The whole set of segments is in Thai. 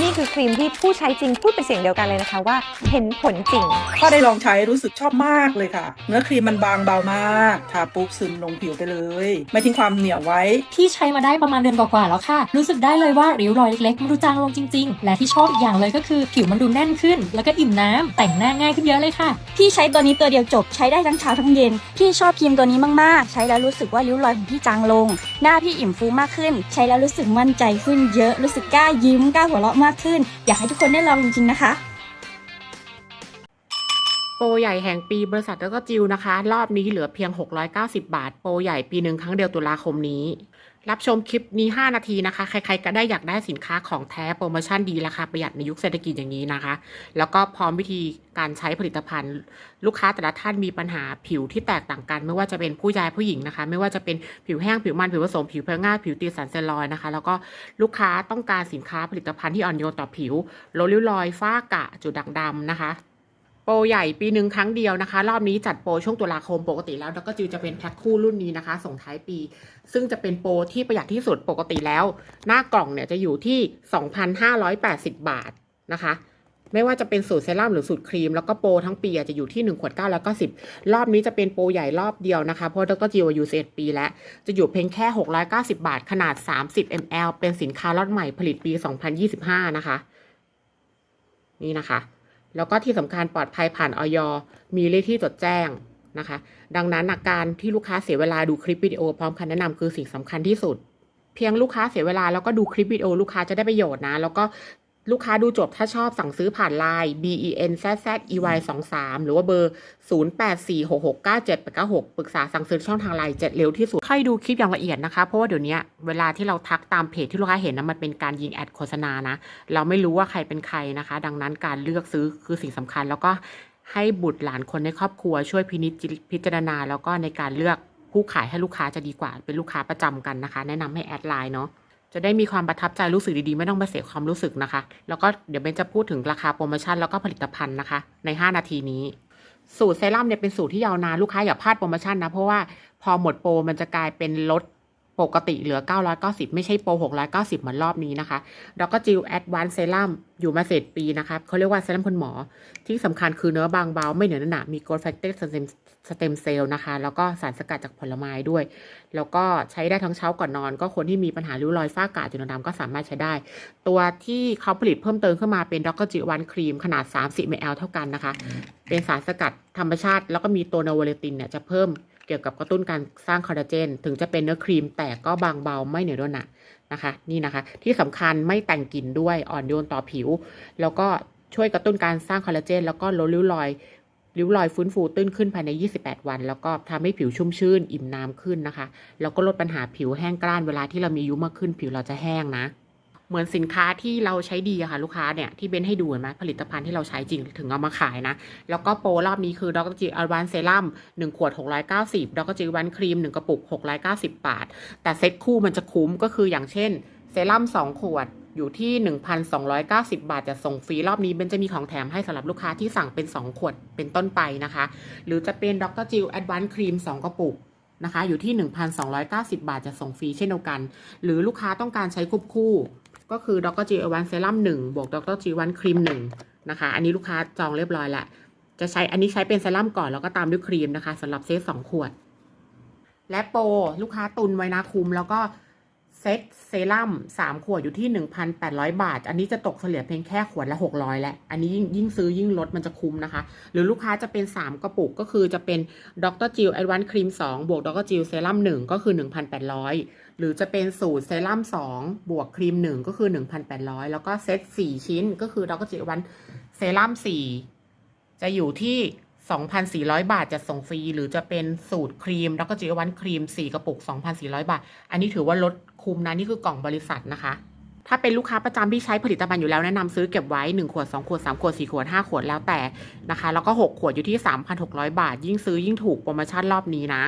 นี่คือครีมที่ผู้ใช้จริงพูดเป็นเสียงเดียวกันเลยนะคะว่าเห็นผลจริง ก็ได้ลองใช้รู้สึกชอบมากเลยค่ะ เนื้อครีมมันบางเบามากทาปุ๊บซึมลงผิวไปเลย ไม่ทิ้งความเหนียวไว้พี่ใช้มาได้ประมาณเดือนกว่าๆแล้วค่ะ รู้สึกได้เลยว่าริ้วรอยเล็กๆมันดูจางลงจริง ๆ และที่ชอบอีกอย่างเลยก็คือผิวมันดูแน่นขึ้น แล้วก็อิ่มน้ำแต่งหน้าง่ายขึ้นเยอะเลยค่ะ พี่ใช้ตัวนี้ตัวเดียวจบใช้ได้ทั้งเช้าทั้งเย็น พี่ชอบครีมตัวนี้มากๆ ใช้แล้วรู้สึกว่าริ้วรอยของพี่จางลง หน้าพี่อิ่มฟูมากขึ้น ใช้แล้วรู้สึกมั่นใจขึ้นเยอะรู้สึกกล้ายิ้มกล้าหัวเราะมากขึ้น อยากให้ทุกคนได้ลองจริงๆนะคะโปรใหญ่แห่งปีบริษัทแล้วก็จิวนะคะ รอบนี้เหลือเพียง 690 บาท โปรใหญ่ปีหนึ่งครั้งเดียวตุลาคมนี้ รับชมคลิปนี้ 5 นาทีนะคะ ใครๆก็ได้อยากได้สินค้าของแท้โปรโมชั่นดีราคาประหยัดในยุคเศรษฐกิจอย่างนี้นะคะ แล้วก็พร้อมวิธีการใช้ผลิตภัณฑ์ ลูกค้าแต่ละท่านมีปัญหาผิวที่แตกต่างกัน ไม่ว่าจะเป็นผู้ชายผู้หญิงนะคะ ไม่ว่าจะเป็นผิวแห้งผิวมันผิวผสมผิวเพลง่ายผิวตีสันเซลอยนะคะ แล้วก็ลูกค้าต้องการสินค้าผลิตภัณฑ์ที่อ่อนโยนต่อผิวลดริ้วรอยฝ้ากระจุดด่างดำนะคะ โปรใหญ่ปีหนึ่งครั้งเดียวนะคะ รอบนี้จัดโปรช่วงตุลาคมปกติแล้วดรจิวจะเป็นแพ็คคู่รุ่นนี้นะคะ ส่งท้ายปี ซึ่งจะเป็นโปรที่ประหยัดที่สุดปกติแล้ว หน้ากล่องเนี่ยจะอยู่ที่ 2,580 บาทนะคะ ไม่ว่าจะเป็นสูตรเซรั่มหรือสูตรครีมแล้วก็โปรทั้งปีอะจะอยู่ที่1ขวด9แล้วก็10 รอบนี้จะเป็นโปรใหญ่รอบเดียวนะคะเพราะดรจิวอายุ11ปีแล้ว จะอยู่เพียงแค่ 690 บาท ขนาด 30 ml เป็นสินค้าล็อตใหม่ผลิตปี 2025 นะคะ นี่นะคะ แล้วก็ที่สำคัญปลอดภัยผ่านออยมีเลขที่จดแจ้งนะคะ ดังนั้นอาการที่ลูกค้าเสียเวลาดูคลิปวิดีโอพร้อมคำแนะนำคือสิ่งสำคัญที่สุด เพียงลูกค้าเสียเวลาแล้วก็ดูคลิปวิดีโอลูกค้าจะได้ประโยชน์นะ แล้วก็ ลูกค้าดูจบถ้าชอบสั่งซื้อผ่านไลน์ b e n z z e y 2 3หรือว่าเบอร์ 0 8 4 6 6 9 7 8 9 6 ปรึกษาสั่งซื้อช่องทางไลน์เจ็ดเร็วที่สุดค่อยดูคลิปอย่างละเอียดนะคะ เพราะว่าเดี๋ยวนี้เวลาที่เราทักตามเพจที่ลูกค้าเห็นนะมันเป็นการยิงแอดโฆษณานะ เราไม่รู้ว่าใครเป็นใครนะคะ ดังนั้นการเลือกซื้อคือสิ่งสำคัญ แล้วก็ให้บุตรหลานคนในครอบครัวช่วยพินิจพิจารณา แล้วก็ในการเลือกผู้ขายให้ลูกค้าจะดีกว่า เป็นลูกค้าประจำกันนะคะ แนะนำให้แอดไลน์เนาะ จะได้มีความประทับใจรู้สึกดีๆ ไม่ต้องมาเสียความรู้สึกนะคะ แล้วก็เดี๋ยวเบนจะพูดถึงราคาโปรโมชั่นแล้วก็ผลิตภัณฑ์นะคะ ใน 5 นาทีนี้สูตรเซรั่มเนี่ยเป็นสูตรที่ยาวนานลูกค้าอย่าพลาดโปรโมชั่นนะ เพราะว่าพอหมดโปรมันจะกลายเป็นลด ปกติเหลือ 990 ไม่ใช่โปร 690 เหมือนรอบนี้นะคะ แล้วก็จิลแอดวานเซรั่มอยู่มาเสร็จปีนะคะเขาเรียกว่าเซรั่มคุณหมอ ที่สำคัญคือเนื้อบางเบา ไม่เหนียวหนะมีโกลด์แฟกเตอร์สเต็มสเต็มเซลล์นะคะ แล้วก็สารสกัดจากผลไม้ด้วย แล้วก็ใช้ได้ทั้งเช้าก่อนนอน ก็คนที่มีปัญหาริ้วรอยฝ้ากระจุดด่างดำก็สามารถใช้ได้ ตัวที่เขาผลิตเพิ่มเติมขึ้นมาเป็นดรจิวันครีมขนาด 30 ml เท่ากันนะคะ เป็นสารสกัดธรรมชาติ แล้วก็มีตัวโนเวลตินเนี่ยจะเพิ่ม เกี่ยวกับกระตุ้นการสร้างคอลลาเจน ถึงจะเป็นเนื้อครีมแต่ก็บางเบาไม่เหนียวด้วนหนะนะคะ นี่นะคะ ที่สำคัญไม่แต่งกลิ่นด้วยอ่อนโยนต่อผิว แล้วก็ช่วยกระตุ้นการสร้างคอลลาเจน แล้วก็ลดริ้วรอยริ้วรอยฟื้นฟูตื้นขึ้นภายใน 28 วัน แล้วก็ทำให้ผิวชุ่มชื่น อิ่มน้ำขึ้นนะคะ แล้วก็ลดปัญหาผิวแห้งกร้านเวลาที่เรามีอายุมากขึ้นผิวเราจะแห้งนะ เหมือนสินค้าที่เราใช้ดีอะค่ะลูกค้าเนี่ยที่เบนให้ดูเห็นไหมผลิตภัณฑ์ที่เราใช้จริงถึงเอามาขายนะ แล้วก็โปรรอบนี้คือดรจิอัลวันเซรั่ม1ขวด 690ดรจิวันครีม 1 กระปุก 690 บาท แต่เซ็ตคู่มันจะคุ้มก็คืออย่างเช่นเซรั่ม2 ขวดอยู่ที่ 1,290 บาทจะส่งฟรีรอบนี้เบนจะมีของแถมให้สำหรับลูกค้าที่สั่งเป็น 2 ขวดเป็นต้นไปนะคะ หรือจะเป็นดรจิลแอดวานครีม 2 กระปุกนะคะ อยู่ที่ 1,290 บาทจะส่งฟรีเช่นเดียวกัน หรือลูกค้าต้องการใช้ควบคู่ ก็คือดรจีวันเซรั่มหนึ่งบวกดรจีวันครีมหนึ่งนะคะ อันนี้ลูกค้าจองเรียบร้อยละจะใช้อันนี้ใช้เป็นเซรั่มก่อนแล้วก็ตามด้วยครีมนะคะสำหรับเซตสองขวด และโปรลูกค้าตุนไว้นะคุมแล้วก็ เซตเซรั่ม3ขวดอยู่ที่1,800บาท อันนี้จะตกเฉลี่ยเพียงแค่ขวดละ600แหล้วอันนี้ยิ่งยิ่งซื้อยิ่งลดมันจะคุ้มนะคะ หรือลูกค้าจะเป็น3กระปุกก็คือจะเป็นดรจิลแอดวานซ์ครีม2บวกดรจิลเซรั่ม1ก็คือ1,800หรือจะเป็นสูตรเซรั่ม2บวกครีม1ก็คือ1,800แล้วก็เซต4ชิ้นก็คือดรจิลแอดวันซ์เซรั่ม4จะอยู่ที่ 2,400 บาทจะส่งฟรี หรือจะเป็นสูตรครีม แล้วก็จิวันครีม 4 กระปุก 2,400 บาท อันนี้ถือว่าลดคุ้มนะ นี่คือกล่องบริษัทนะคะ ถ้าเป็นลูกค้าประจำที่ใช้ผลิตภัณฑ์อยู่แล้วแนะนำซื้อเก็บไว้ 1 ขวด 2 ขวด 3 ขวด 4 ขวด 5 ขวดแล้วแต่นะคะ แล้วก็ 6 ขวดอยู่ที่ 3,600 บาท ยิ่งซื้อยิ่งถูกโปรโมชั่นรอบนี้นะ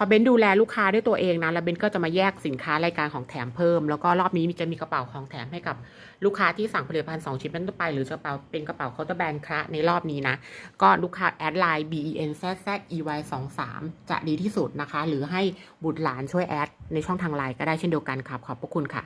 พอเบนดูแลลูกค้าด้วยตัวเองนะแล้วเบนก็จะมาแยกสินค้ารายการของแถมเพิ่ม แล้วก็รอบนี้จะมีกระเป๋าของแถมให้กับลูกค้าที่สั่งผลิตภัณฑ์2ชิ้นเป็นต้นไป หรือกระเป๋าเป็นกระเป๋าเคาน์เตอร์แบรนด์คระในรอบนี้นะ ก็ลูกค้าแอดไลน์ b e n z z e y 2 3จะดีที่สุดนะคะ หรือให้บุตรหลานช่วยแอดในช่องทางไลน์ก็ได้เช่นเดียวกันครับขอบพระคุณค่ะ